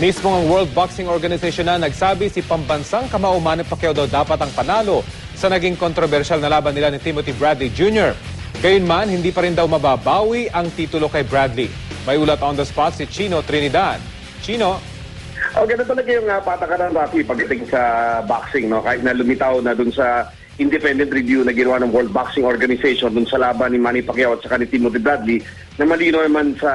Mismo ang World Boxing Organization na nagsabi si pambansang kamao Manny Pacquiao daw dapat ang panalo sa naging kontrobersyal na laban nila ni Timothy Bradley Jr. Gayunman, hindi pa rin daw mababawi ang titulo kay Bradley. May ulat on the spot si Chino Trinidad. Chino, Oh, ganun talaga yung uh, patakaran, Rafi, pagdating sa boxing, no? Kahit na lumitaw na dun sa independent review na ginawa ng World Boxing Organization dun sa laban ni Manny Pacquiao at saka ni Timothy Bradley, na malino naman sa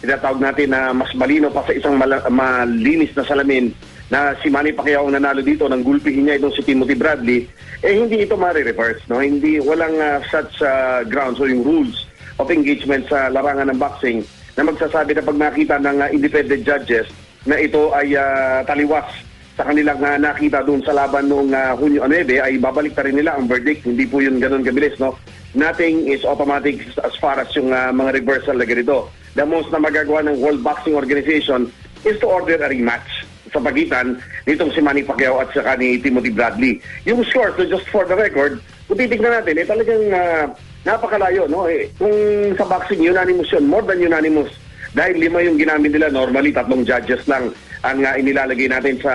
tinatawag natin na mas malino pa sa isang mala- malinis na salamin na si Manny Pacquiao nanalo dito nang gulpihin niya itong si Timothy Bradley, eh hindi ito mare-reverse, no? Hindi, walang uh, such uh, grounds o yung rules of engagement sa larangan ng boxing na magsasabi na pag nakita ng uh, independent judges na ito ay uh, taliwas sa kanilang uh, nakita doon sa laban noong uh, Hunyo 9 ay babalik rin nila ang verdict. Hindi po yun ganun kabilis, no? Nothing is automatic as far as yung uh, mga reversal na ganito. The most na magagawa ng World Boxing Organization is to order a rematch sa pagitan nitong si Manny Pacquiao at saka ni Timothy Bradley. Yung score, so just for the record, kung titignan natin, eh talagang uh, napakalayo, no? Eh, kung sa boxing, unanimous yun, more than unanimous. Dahil lima yung ginamit nila, normally tatlong judges lang ang uh, inilalagay natin sa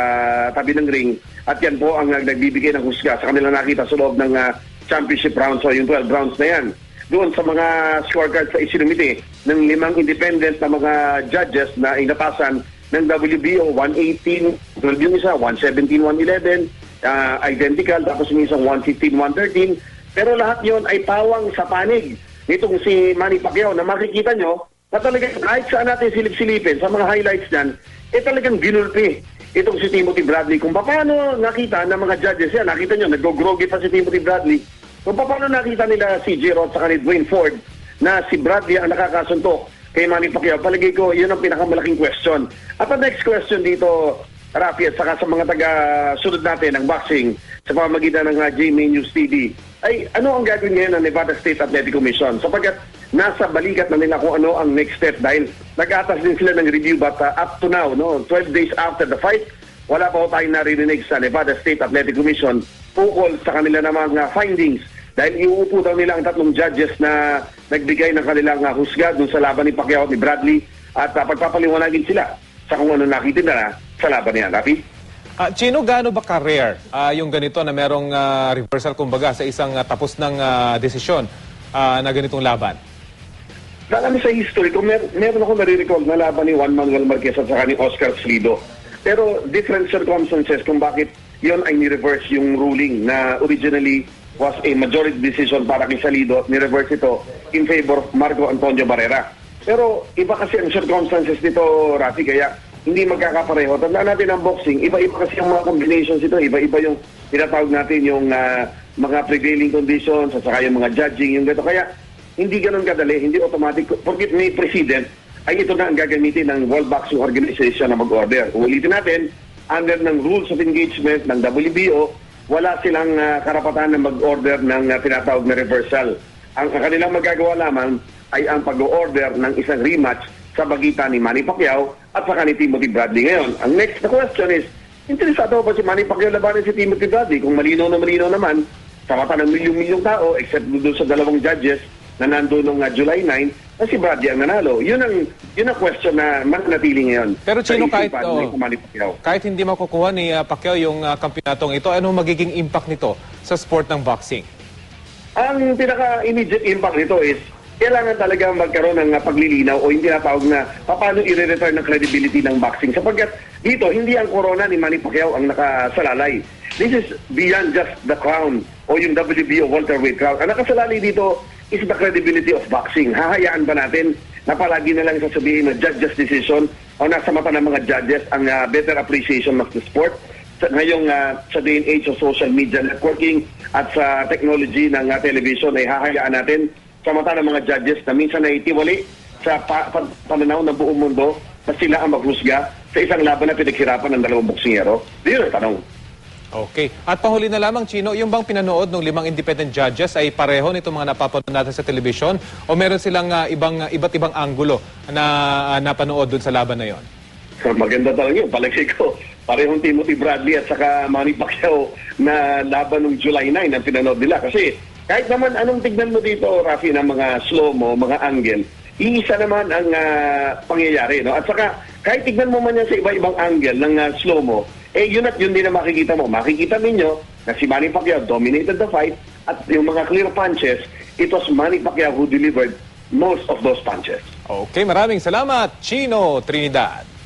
tabi ng ring. At yan po ang uh, nagbibigay ng husga sa kanilang nakita sa loob ng uh, championship rounds o yung 12 rounds na yan. Doon sa mga scorecards sa isinumite ng limang independent na mga judges na inatasan ng WBO 118, 12 yung isa, 117, 111, uh, identical, tapos yung isang 115, 113. Pero lahat yon ay pawang sa panig nitong si Manny Pacquiao na makikita nyo na talagang kahit saan natin silip-silipin sa mga highlights niyan, eh talagang ginulpi itong si Timothy Bradley. Kung paano nakita ng mga judges yan, nakita nyo, nag-grogi pa si Timothy Bradley. Kung paano nakita nila si J. Roth sa ni Dwayne Ford na si Bradley ang nakakasuntok kay Manny Pacquiao, palagay ko, yun ang pinakamalaking question. At ang next question dito, Rafi, at saka sa mga taga-sunod natin ng boxing sa pamamagitan ng uh, GMA News TV, ay ano ang gagawin ngayon ng Nevada State Athletic Commission? Sapagkat nasa balikat na nila kung ano ang next step dahil nag-atas din sila ng review but uh, up to now, no, 12 days after the fight, wala pa ko tayong naririnig sa Nevada State Athletic Commission ukol sa kanila na mga findings dahil iuupo daw nila ang tatlong judges na nagbigay ng kanilang uh, husga dun sa laban ni Pacquiao at ni Bradley at uh, pagpapaliwanagin sila sa kung ano nakita nila sa laban niya. Rafi? Ah, Chino, gaano ba ka-rare ah, yung ganito na merong ah, reversal kumbaga sa isang ah, tapos ng ah, desisyon ah, na ganitong laban? Dahil sa history ko, mer meron ako nare-recall na laban ni Juan Manuel Marquez at saka ni Oscar Slido. Pero different circumstances kung bakit yon ay ni-reverse yung ruling na originally was a majority decision para kay Salido ni-reverse ito in favor of Marco Antonio Barrera. Pero iba kasi ang circumstances nito, Rafi, kaya hindi magkakapareho. Tandaan natin ang boxing, iba-iba kasi yung mga combinations ito, iba-iba yung tinatawag natin yung ah, mga prevailing conditions at saka yung mga judging, yung gano'n. Kaya hindi ganun kadali, hindi automatic. Porkit may president, ay ito na ang gagamitin ng World Boxing Organization na mag-order. Ulitin natin, under ng rules of engagement ng WBO, wala silang ah, karapatan na mag-order ng ah, tinatawag na reversal. Ang, ang kanilang magagawa lamang ay ang pag-order ng isang rematch sa bagitan ni Manny Pacquiao at saka ni Timothy Bradley ngayon. Ang next na question is, interesado ba si Manny Pacquiao labanan si Timothy Bradley? Kung malinaw na malinaw naman, sa mata ng milyong-milyong tao, except doon sa dalawang judges na nandun noong uh, July 9, na si Bradley ang nanalo. Yun ang, yun ang question na mananatili ngayon. Pero Chino, kahit, oh. Kahit hindi makukuha ni ah, Pacquiao yung ah, kampionatong ito, anong magiging impact nito sa sport ng boxing? Ang pinaka-immediate impact nito is kailangan talaga magkaroon ng uh, paglilinaw o hindi tinatawag na paano i-return ng credibility ng boxing. Sapagkat dito, hindi ang corona ni Manny Pacquiao ang nakasalalay. This is beyond just the crown o yung WBO welterweight crown. Ang nakasalalay dito is the credibility of boxing. Hahayaan ba natin na palagi na lang sasabihin na judge's decision o nasa mata ng mga judges ang uh, better appreciation of the sport? sa, ngayong uh, sa day and age of social media networking at sa technology ng uh, television ay hahayaan natin sa mata ng mga judges na minsan ay itiwali sa pa, pa, pananaw ng buong mundo na sila ang maghusga sa isang laban na pinaghirapan ng dalawang boksingero? Yun ang tanong. Okay. At panghuli na lamang, Chino, yung bang pinanood ng limang independent judges ay pareho nitong mga napapanood natin sa telebisyon o meron silang ah, ibang, ah, iba't ibang anggulo na ah, napanood dun sa laban na yon? So, maganda talaga yun. Palagay ko, parehong Timothy Bradley at saka Manny Pacquiao na laban ng July 9 ang pinanood nila. Kasi kahit naman anong tignan mo dito, Rafi, ng mga slow-mo, mga angle, iisa naman ang ah, pangyayari. No? At saka kahit tignan mo man yan sa iba-ibang angle ng uh, slow-mo, eh yun at yun din na makikita mo. Makikita ninyo na si Manny Pacquiao dominated the fight at yung mga clear punches, it was Manny Pacquiao who delivered most of those punches. Okay, maraming salamat, Chino Trinidad.